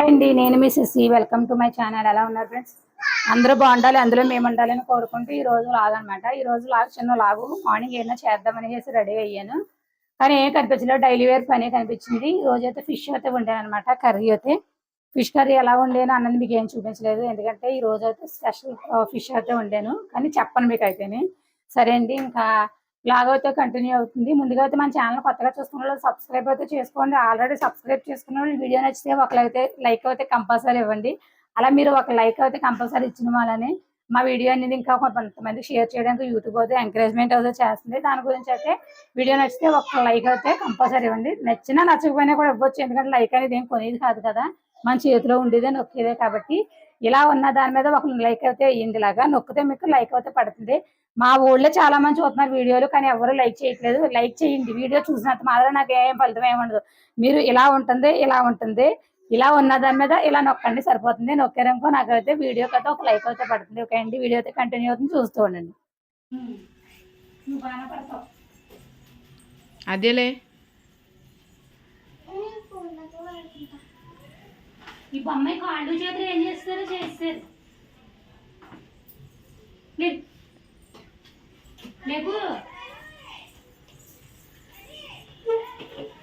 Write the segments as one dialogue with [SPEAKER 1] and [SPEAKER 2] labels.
[SPEAKER 1] Hi అండి నేను మీ సిసి వెల్కమ్ టు మై ఛానల్ ఎలా ఉన్నారు ఫ్రెండ్స్ అందరూ బాగుండాలి అందులో మేము ఉండాలని కోరుకుంటూ ఈ రోజు లాగ్ అనమాట ఈ రోజు లాగ్ చిన్న లాగు. మార్నింగ్ ఏదైనా చేద్దామని చేసి రెడీ అయ్యాను. కానీ ఏం కనిపించలేదు. డైలీ వేర్ పని కనిపించింది. ఈ రోజు అయితే ఫిష్ అయితే వండాను అనమాట కర్రీ అయితే. ఫిష్ కర్రీ ఎలా వండాను అన్నది మీకు ఏం చూపించలేదు. ఎందుకంటే ఈ రోజు అయితే స్పెషల్ ఫిష్ అయితే వండాను. కానీ చెప్పను మీకు అయితేనే. సరే అండి ఇంకా లాగ్ అయితే కంటిన్యూ అవుతుంది. ముందుగా అయితే మన ఛానల్ కొత్తగా చూసుకున్న వాళ్ళు సబ్స్క్రైబ్ అయితే చేసుకోండి. ఆల్రెడీ సబ్స్క్రైబ్ చేసుకున్న వాళ్ళు వీడియో నచ్చితే ఒక అయితే లైక్ అయితే కంపల్సరీ ఇవ్వండి. అలా మీరు ఒక లైక్ అయితే కంపల్సరీ ఇచ్చిన వాళ్ళని మా వీడియో అనేది ఇంకా కొంతమంది షేర్ చేయడానికి యూట్యూబ్ అయితే ఎంకరేజ్మెంట్ అయితే చేస్తుంది. దాని గురించి అయితే వీడియో నచ్చితే ఒక లైక్ అయితే కంపల్సరీ ఇవ్వండి. నచ్చినా నచ్చకపోయినా కూడా ఇవ్వచ్చు. ఎందుకంటే లైక్ అనేది ఏం కొనేది కాదు కదా. మన చేతిలో ఉండేదే నొక్కేదే కాబట్టి ఇలా ఉన్న దాని మీద ఒక లైక్ అయితే అయ్యింది ఇలాగా నొక్కితే మీకు లైక్ అయితే పడుతుంది. మా ఊళ్ళో చాలా మంది చూస్తున్నారు వీడియోలు కానీ ఎవరు లైక్ చేయట్లేదు. లైక్ చేయండి. వీడియో చూసినంత మాత్రం నాకు ఏం ఫలితం ఏముండదు మీరు ఇలా ఉంటుంది ఇలా ఉంటుంది ఇలా ఉన్న దాని మీద ఇలా నొక్కండి సరిపోతుంది. నొక్కారనుకో నాకు అయితే వీడియోకి అయితే ఒక లైక్ అయితే పడుతుంది. ఓకే అండి. వీడియో అయితే కంటిన్యూ అవుతుంది. చూస్తూ ఉండండి.
[SPEAKER 2] అదేలే.
[SPEAKER 1] ఈ బొమ్మాయి కాళ్ళు చేతులు ఏం చేస్తారో? లేకు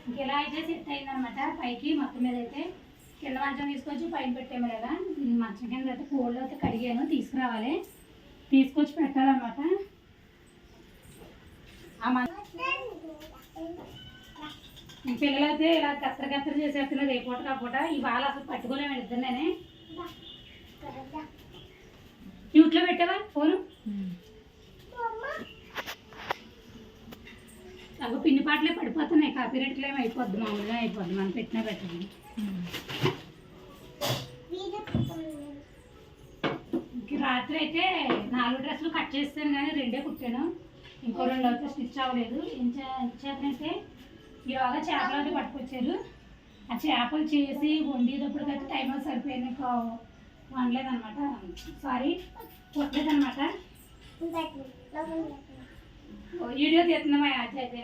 [SPEAKER 1] ఇంకెలా అయితే సెట్ అయిందనమాట పైకి మొత్తం మీద అయితే కింద మంచం తీసుకొచ్చి పైన పెట్టాము కదా. మంచం కింద అయితే కోళ్ళు అయితే కడిగాను తీసుకురావాలి. తీసుకొచ్చి పెట్టాలన్నమాట. ఆ మంచం పిల్లలైతే ఇలా కత్తర కత్తర చేసేస్తున్నారు. ఏ పూట కాపూట ఇవాళ అసలు పట్టుకోలేము ఇద్దరినే యూట్లో పెట్టావా ఫోను? అవి పిన్ని పాటలే పడిపోతున్నాయి. కాపీ రేట్లు అయిపోద్ది మామూలుగా అయిపోద్ది. మనం పెట్టినా పెట్టండి ఇంక రాత్రి అయితే నాలుగు డ్రెస్సులు కట్ చేస్తాను కానీ రెండే కుట్టాను. ఇంకో రెండు అయితే స్టిచ్ అవ్వలేదు. ఏం చేయాలంటే ఇలాగా చేపలు అయితే పట్టుకొచ్చారు. ఆ చేపలు చేసి వండేటప్పటికైతే టైం సరిపోయింది. వండలేదనమాట సారీ కొట్టలేదన్నమాట. వీడియో తీస్తున్నామా యాచ్ అయితే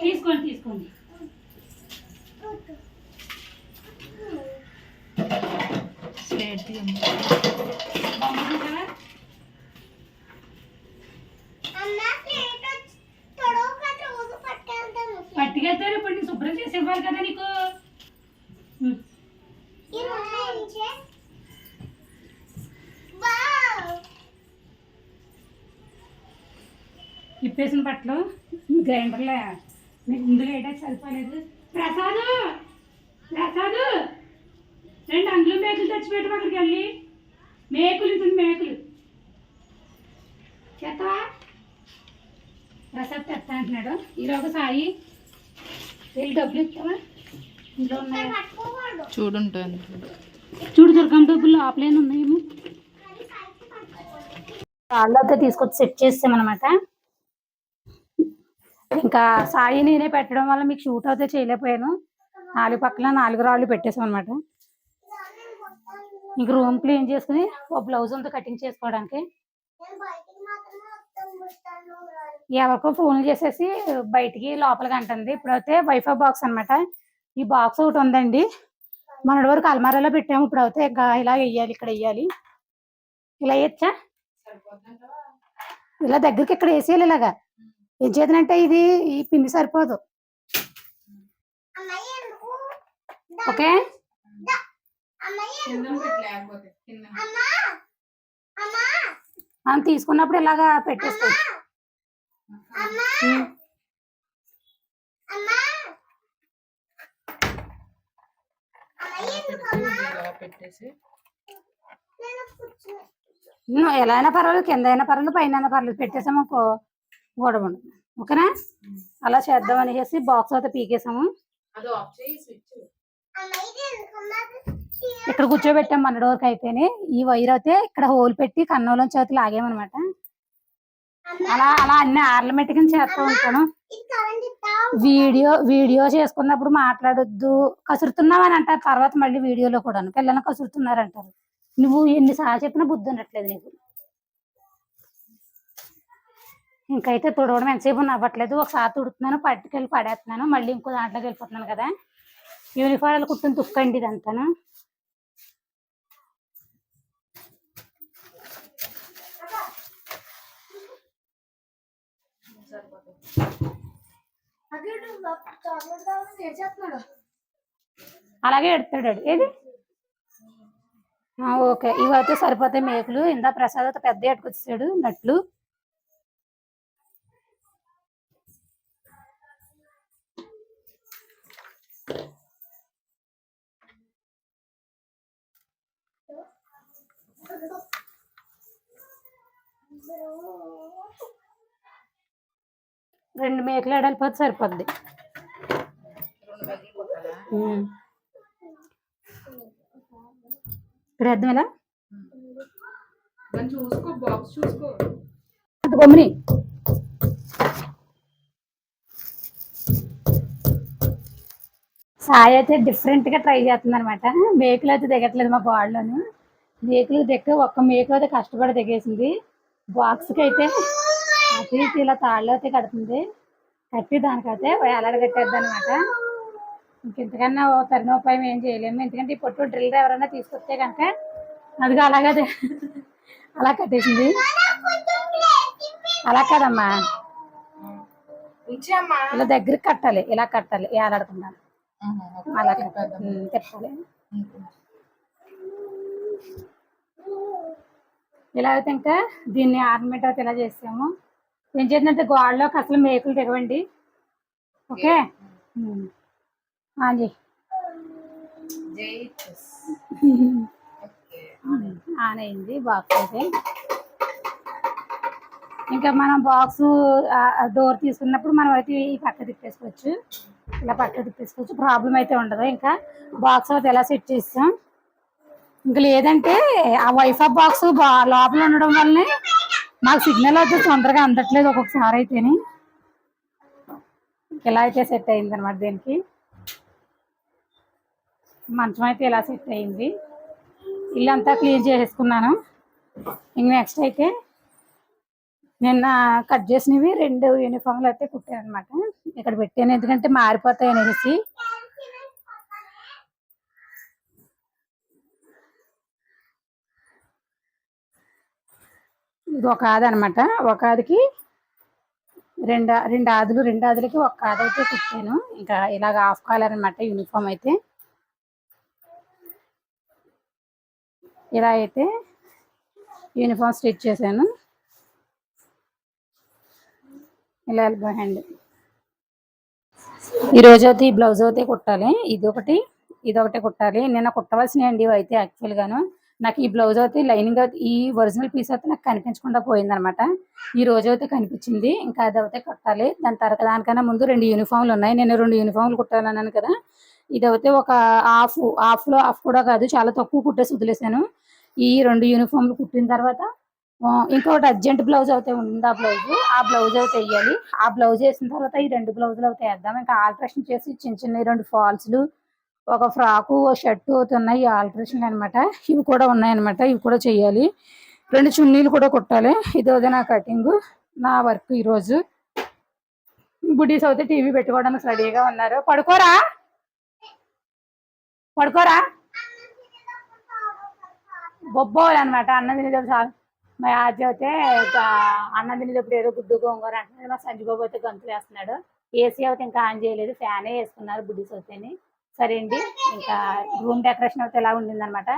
[SPEAKER 1] తీసుకోండి తీసుకోండి
[SPEAKER 2] స్లేట్ తీయమ్మ.
[SPEAKER 1] బొమ్మ చూసావా? పట్టుకెళ్తారు ఇప్పుడు నేను శుభ్రం చేసి ఇవ్వాలి కదా నీకు ఇప్పేసిన బట్టలు గ్రైండర్లో మీకు ముందుగా వేయడానికి సరిపోలేదు. ప్రసాద్! ప్రసాద్! రెండు అందులో మేకులు తెచ్చిపెట్టు అక్కడికి వెళ్ళి. మేకులు ఇది మేకులు. చేస్తావా ప్రసాద్ తెస్తా అంటున్నాడు. ఈరోజు సాయి. వెళ్ళి డబ్బులు ఇస్తావా? ఇంట్లో ఉన్నాయా?
[SPEAKER 2] చూడుంటుంది
[SPEAKER 1] చూడు దుర్గం డబ్బులు ఆపలేని ఉన్నాయేమో రాళ్ళతో తీసుకొచ్చి సెట్ చేస్తామన్నమాట ఇంకా సాయి నేనే పెట్టడం వల్ల మీకు షూట్ అయితే చేయలేకపోయాను. నాలుగు పక్కన నాలుగు రాళ్ళు పెట్టేసాం అనమాట ఇంక రూమ్ క్లీన్ చేసుకుని ఓ బ్లౌజ్ అంతా కటింగ్ చేసుకోవడానికి ఎవరికో ఫోన్ చేసేసి బయటికి లోపలికి అంటుంది. ఇప్పుడైతే వైఫై బాక్స్ అనమాట ఈ బాక్స్ ఒకటి ఉందండి. మొన్నటి వరకు అల్మారాలో పెట్టాము. ఇప్పుడు అయితే ఇంకా ఇలా వెయ్యాలి ఇక్కడ వెయ్యాలి ఇలా వేయచ్చా? ఇలా దగ్గరికి ఇక్కడ వేసేయాలి ఇలాగా? ఏం చేతనంటే ఇది ఈ పిండి సరిపోదు. ఓకే? మనం తీసుకున్నప్పుడు ఇలాగా పెట్టేస్తాయి ఉమ్.
[SPEAKER 2] పెట్టేసి
[SPEAKER 1] ఉమ్, ఎలా అయినా పర్వాలేదు కింద అయినా పర్వాలేదు పైన అయినా పర్వాలేదు పెట్టేసాము అనుకో గొడవ ఉండదు ఓకేనా? అలా చేద్దాం అనేసి బాక్స్ అయితే పీకేసాము. ఇక్కడ కూర్చోబెట్టాం మొన్నటి వరకు అయితేనే ఈ వైర్ అయితే ఇక్కడ హోల్ పెట్టి కన్నంలో చేతి లాగామన్నమాట అలా అలా అన్ని ఆర్లమెట్గా చేస్తూ ఉంటాను. వీడియో వీడియో చేసుకున్నప్పుడు మాట్లాడొద్దు. కసురుతున్నావు అని అంటారు. తర్వాత మళ్ళీ వీడియోలో కూడా పిల్లలు కసురుతున్నారు అంటారు నువ్వు ఎన్నిసార్లు చెప్పినా బుద్ధి ఉండట్లేదు నీకు. ఇంకైతే తుడవడం ఎంతసేపు నవ్వట్లేదు ఒకసారి తుడుతున్నాను పట్టుకెళ్ళి పడేస్తున్నాను. మళ్ళీ ఇంకో దాంట్లోకి వెళ్ళిపోతున్నాను కదా. యూనిఫామ్ కుట్టిన తుక్కండి ఇదంతాను. అలాగే ఎడతాడు ఏది? ఓకే. ఇవైతే సరిపోతాయి మేకులు. ఇందా ప్రసాద్ పెద్ద ఎట్టుకొచ్చాడు నట్లు రెండు మేకలు ఎడలిపోతే సరిపోద్ది. గమ్ముని సాయి అయితే డిఫరెంట్గా ట్రై చేస్తుంది అనమాట మేకులు అయితే దిగట్లేదు మా బాడలోను మేకులు దిక్క ఒక్క మేకు అయితే కష్టపడి దిగేసింది బాక్స్కి అయితే అటు ఇటు ఇలా తాళ్ళు అయితే కడుతుంది. కట్టి దానికైతే వేలాడ కట్టేద్ది అనమాట ఇంకెంతకన్నా తరుణోపాయం ఏం చేయలేము. ఎందుకంటే ఈ పొట్టు డ్రిల్ ఎవరైనా తీసుకొస్తే కనుక అదిగా అలాగే అది అలా కట్టేసింది. అలా కదమ్మా. ఇలా దగ్గరికి కట్టాలి. ఇలా కట్టాలి. ఏలాడకుండా. అలా కట్టాలి. తిప్పాలి ఇలా అయితే ఇంకా దీన్ని ఆర్నమెంట్ అయితే ఇలా చేసాము ఏం చేసినట్టే గోడలోకి అసలు మేకులు దిగవండి ఓకే? ఉమ్. ఆన్ చేయి.
[SPEAKER 2] జై చెస్ ఓకే.
[SPEAKER 1] ఆన్ అయింది బాక్స్ అయితే. ఇంకా మనం బాక్స్ డోర్ తీసుకున్నప్పుడు మనం అయితే ఈ పక్క తిప్పేసుకోవచ్చు. ఇలా పక్క తిప్పేసుకోవచ్చు. ప్రాబ్లం అయితే ఉండదు. ఇంకా బాక్స్ అయితే ఎలా సెట్ చేస్తాం? ఇంకా లేదంటే ఆ వైఫై బాక్స్ లోపల ఉండడం వల్లనే మాకు సిగ్నల్ అయితే తొందరగా అందట్లేదు ఒక్కొక్కసారి అయితేని. ఇలా అయితే సెట్ అయింది అనమాట దీనికి. మంచం అయితే ఇలా సెట్ అయింది. ఇల్లంతా క్లీన్ చేసేసుకున్నాను. ఇంక నెక్స్ట్ అయితే నిన్న కట్ చేసినవి రెండు యూనిఫామ్లు అయితే కుట్టాను అనమాట ఇక్కడ పెట్టాను ఎందుకంటే మారిపోతాయి అనేసి. ఇది ఒక ఆది అనమాట ఒక ఆదికి రెండు రెండు ఆదులు రెండు ఆదులకి ఒక ఆది అయితే కుట్టాను. ఇంకా ఇలాగ హాఫ్ కాలర్ అనమాట యూనిఫామ్ అయితే. ఇలా అయితే యూనిఫామ్ స్టిచ్ చేశాను. ఇలా ఎల్బో హ్యాండ్ ఈ రోజు అయితే ఈ బ్లౌజ్ అయితే కుట్టాలి. ఇది ఒకటి ఇది ఒకటి కుట్టాలి. నిన్న కుట్టవలసినవి అండి ఇవి అయితే యాక్చువల్ గాను. నాకు ఈ బ్లౌజ్ అయితే లైనింగ్ అయితే ఈ ఒరిజినల్ పీస్ అయితే నాకు కనిపించకుండా పోయిందనమాట. ఈ రోజు అయితే కనిపించింది. ఇంకా అది అయితే కుట్టాలి. దాని తర్వాత దానికన్నా ముందు రెండు యూనిఫామ్లు ఉన్నాయి. నేను రెండు యూనిఫామ్లు కుట్టాలన్నాను కదా. ఇది అయితే ఒక హాఫ్ హాఫ్లో హాఫ్ కూడా కాదు చాలా తక్కువ కుట్టేసి వదిలేసాను ఈ రెండు యూనిఫామ్లు కుట్టిన తర్వాత ఇంకొకటి అర్జెంట్ బ్లౌజ్ అయితే ఉంది ఆ బ్లౌజ్ ఆ బ్లౌజ్ అయితే వేయాలి. ఆ బ్లౌజ్ వేసిన తర్వాత ఈ రెండు బ్లౌజులు అయితే వేద్దాం. ఇంకా ఆల్ట్రేషన్ చేసి చిన్న చిన్న రెండు ఫాల్స్లు ఒక ఫ్రాకు ఓ షర్టు అవుతున్నాయి ఉన్నాయి ఆల్ట్రేషన్ అన్నమాట. ఇవి కూడా ఉన్నాయన్నమాట. ఇవి కూడా చేయాలి రెండు చున్నీలు కూడా కుట్టాలి. ఇది నా కటింగ్. నా వర్క్ ఈరోజు. బుడ్డీస్ అయితే టీవీ పెట్టుకోవడానికి రెడీగా ఉన్నారు. పడుకోరా? పడుకోరా? బొబ్బోలు అనమాట అన్నం తినేటప్పుడు చాలు. మా ఆజ అయితే అన్నం తినేటప్పుడు ఏదో గుడ్డు గోంగూర అంటున్నాడు. మా సంజీబాబు అయితే గంతులు వేస్తున్నాడు ఏసీ అయితే ఇంకా ఆన్ చేయలేదు. ఫ్యానే వేసుకున్నారు బుడ్డీస్ అయితేని సరే అండి ఇంకా రూమ్ డెకరేషన్ అయితే ఎలా ఉండిందనమాట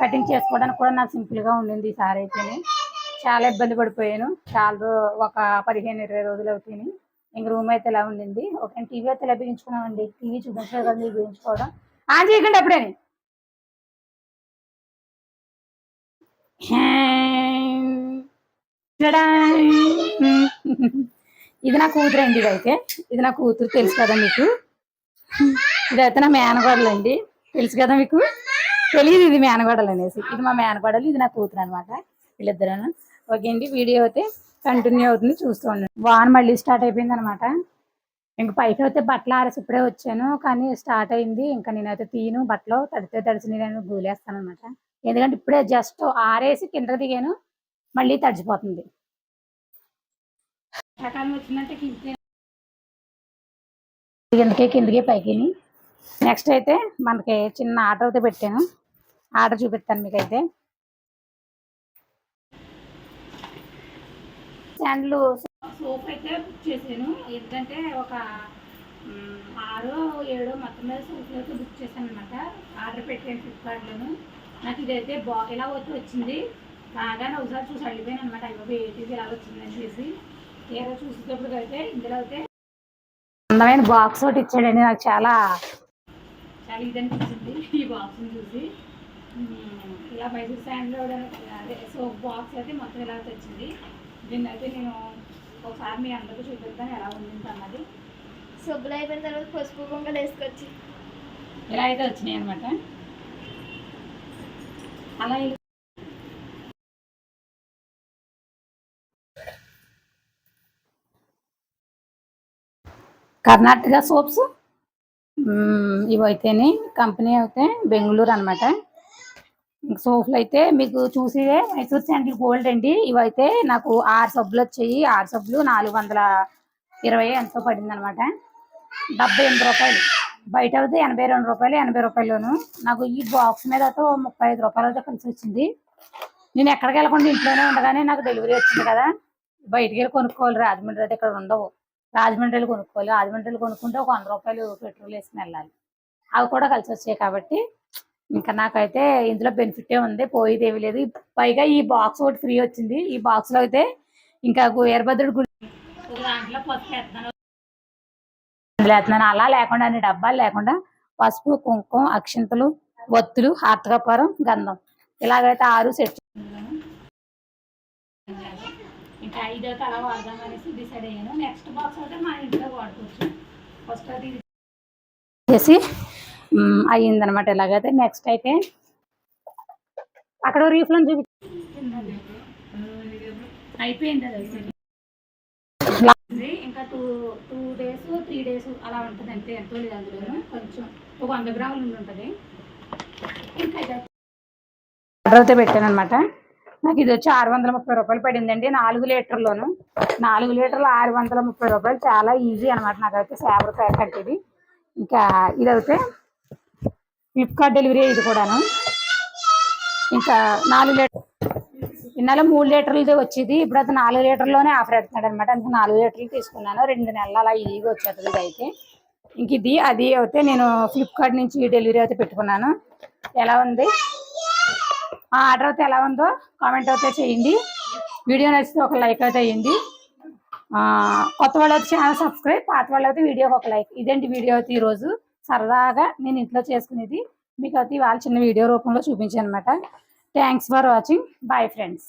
[SPEAKER 1] కటింగ్ చేసుకోవడానికి కూడా నాకు సింపుల్గా ఉండింది ఈసారి అయితేనే. చాలా ఇబ్బంది పడిపోయాను. చాలా ఒక పదిహేను ఇరవై రోజులు అవుతాయి ఇంక రూమ్ అయితే ఎలా ఉండింది? ఓకే టీవీ అయితే ఎలా బిగించుకున్నామండి టీవీ చూపించలేదు కదా మీరు బిగించుకోవడం ఆన్ చేయకండి అప్పుడే ఇది నా కూతురు అండి ఇదైతే ఇది నా కూతురు తెలుసు కదా మీకు? ఇదైతే నా మేనగోడలు అండి తెలుసు కదా మీకు? తెలియదు ఇది మేనగోడలు అనేసి. ఇది మా మేనగోడలు ఇది నా కూతురు అనమాట వీళ్ళిద్దరూ ఓకే అండి వీడియో అయితే కంటిన్యూ అవుతుంది చూస్తూ ఉండండి. వాన మళ్ళీ స్టార్ట్ అయిపోయింది అనమాట ఇంక పైకి అయితే బట్టలు ఆరేసి ఇప్పుడే వచ్చాను కానీ స్టార్ట్ అయింది. ఇంకా నేనైతే తీను బట్టలు తడితే తడిచి నేను గూలేస్తాను అనమాట ఎందుకంటే ఇప్పుడే జస్ట్ ఆరేసి కింద దిగాను మళ్ళీ తడిచిపోతుంది రకాలం వచ్చిందంటే కిందకి కిందకి కిందకి పైకి నెక్స్ట్ అయితే మనకి చిన్న ఆర్డర్ అయితే పెట్టాను. ఆర్డర్ చూపిస్తాను మీకు అయితే శాండ్లు సోప్ అయితే బుక్ చేశాను. ఎందుకంటే ఒక ఆరు ఏడు మొత్తం మీద సోప్లు అయితే బుక్ చేశాను అనమాట ఆర్డర్ పెట్టాను ఫ్లిప్కార్ట్లోను నాకు ఇదైతే బా ఇలా వచ్చి వచ్చింది. బాగా ఒకసారి చూసి అడిగిపోయాను అనమాట అయ్యో ఏంటిది ఇలా వచ్చిందని చేసి ఏదో చూసేటప్పుడు అయితే ఇందులో అయితే అందమైన బాక్స్ ఒకటి ఇచ్చాడండి నాకు చాలా చాలా ఇది అనిపించింది ఈ బాక్స్ని చూసి. ఇలా మైసూర్ శాండ్లో అదే సోప్ బాక్స్ అయితే మొత్తం ఇలా వచ్చింది దీన్ని అయితే నేను ఒకసారి మీ అందరికీ చూపిస్తాను ఎలా ఉంది అన్నది.
[SPEAKER 3] సబ్బులు అయిపోయిన తర్వాత పసుపు కుంకలు వేసుకొచ్చి.
[SPEAKER 1] ఇలా అయితే వచ్చినాయి అనమాట అలా కర్ణాటక సోప్స్. ఇవైతేనే కంపెనీ అయితే బెంగళూరు అనమాట సోపులు అయితే మీకు చూసేదే మైసూర్ శాండిల్ గోల్డ్ అండి. ఇవైతే నాకు ఆరు సబ్బులు వచ్చాయి. ఆరు సబ్బులు నాలుగు వందల ఇరవై ఎంతో పడింది అనమాట డెబ్బై ఎనిమిది రూపాయలు. బయట అయితే ఎనభై రెండు రూపాయలు ఎనభై రూపాయలును నాకు ఈ బాక్స్ మీద అయితే ముప్పై ఐదు రూపాయలు అయితే కలిసి వచ్చింది. నేను ఎక్కడికి వెళ్ళకుండా ఇంట్లోనే ఉండగానే నాకు డెలివరీ వచ్చింది కదా. బయటికి వెళ్ళి కొనుక్కోవాలి రాజమండ్రి అయితే ఇక్కడ ఉండవు. రాజమండ్రిలో కొనుక్కోవాలి. రాజమండ్రిలో కొనుక్కుంటే ఒక వంద రూపాయలు పెట్రోల్ వేసుకుని వెళ్ళాలి. అవి కూడా కలిసి వచ్చాయి కాబట్టి ఇంకా నాకైతే ఇందులో బెనిఫిటే ఉంది. పోయేది ఏమీ లేదు. పైగా ఈ బాక్స్ ఒకటి ఫ్రీ వచ్చింది. ఈ బాక్స్లో అయితే ఇంకా వీరభద్రుడి గుడి దాంట్లో పసుపు వేస్తున్నాను. వేస్తున్నాను. అలా లేకుండా అన్ని డబ్బాలు లేకుండా పసుపు కుంకుమ అక్షింతలు ఒత్తులు హార్తకపురం గంధం. ఇలాగైతే ఆరు సెట్ ఇంకా ఐదైతే అలా వాడదాం అనేసి డిసైడ్ అయ్యాను. నెక్స్ట్ బాక్స్ అయితే మా ఇంట్లో వాడుకోవచ్చు. ఫస్ట్ అది చేసి అయ్యిందనమాట ఇలాగైతే నెక్స్ట్ అయితే అక్కడ రీఫ్లో చూపి అయిపోయింది అది. ఇంకా two two days three days అలా ఉంటుంది అంతే. ఎంతో లేదు అందులో కొంచెం ఒక వంద గ్రాములు ఉంటుంది. ఇంకా ఆర్డర్ అయితే పెట్టాను అనమాట నాకు ఇది వచ్చి ఆరు వందల ముప్పై రూపాయలు పడిందండి. నాలుగు లీటర్లోను. నాలుగు లీటర్లు ఆరు వందల ముప్పై రూపాయలు చాలా ఈజీ అనమాట నాకైతే సేవర్ ప్యాకెట్ ఇది. ఇంకా ఇదైతే ఫ్లిప్కార్ట్ డెలివరీ ఇది కూడాను. ఇంకా నాలుగు లీటర్ ఇన్నాళ్ళు మూడు లీటర్లది వచ్చేది. ఇప్పుడు అయితే నాలుగు లీటర్లోనే ఆఫర్ పెడుతున్నాడు అనమాట అందుకే నాలుగు లీటర్లు తీసుకున్నాను. రెండు నెలలు అలా ఈజీగా వచ్చేస్తుంది అయితే ఇంక ఇది అది అయితే నేను ఫ్లిప్కార్ట్ నుంచి డెలివరీ అయితే పెట్టుకున్నాను. ఎలా ఉంది? ఆ ఆర్డర్ అయితే ఎలా ఉందో కామెంట్ అయితే చేయండి. వీడియో నచ్చితే ఒక లైక్ అయితే వేయండి. కొత్త వాళ్ళు అయితే ఛానల్ సబ్స్క్రైబ్ పాత వాళ్ళు అయితే వీడియోకి ఒక లైక్. ఇదేంటి వీడియో అయితే ఈరోజు సరదాగా నేను ఇంట్లో చేసుకునేది. మీకు అయితే ఇవాళ చిన్న వీడియో రూపంలో చూపించాను అనమాట thanks for watching bye friends